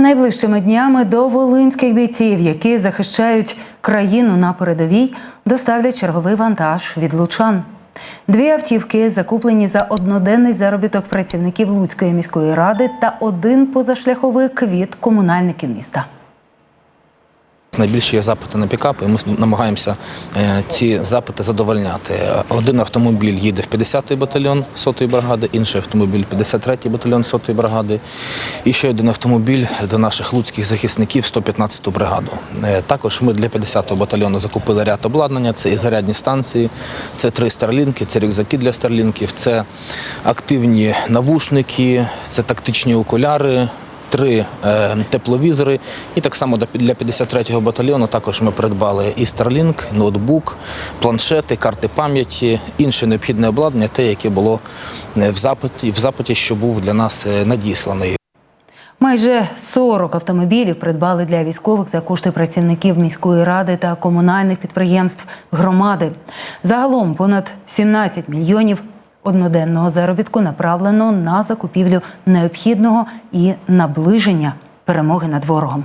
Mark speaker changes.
Speaker 1: Найближчими днями до волинських бійців, які захищають країну на передовій, доставлять черговий вантаж від лучан. Дві автівки закуплені за одноденний заробіток працівників Луцької міської ради та один позашляховик від комунальників міста.
Speaker 2: Найбільші є запити на пікапи, і ми намагаємося е, ці запити задовольняти. Один автомобіль їде в 50-й батальйон 100-ї бригади, інший автомобіль 53-й батальйон 100-ї бригади, і ще один автомобіль до наших луцьких захисників 115-ту бригаду. Е, Також ми для 50-го батальйону закупили ряд обладнання, це і зарядні станції, це три старлінки, це рюкзаки для старлінків, це активні навушники, це тактичні окуляри три е, тепловізори. І так само для 53-го батальйону також ми придбали і Starlink, ноутбук, планшети, карти пам'яті, інше необхідне обладнання, те, яке було е, в запиті, в запиті, що був для нас е, надісланий.
Speaker 1: Майже 40 автомобілів придбали для військових за кошти працівників міської ради та комунальних підприємств громади. Загалом понад 17 мільйонів одноденного заробітку направлено на закупівлю необхідного і наближення перемоги над ворогом.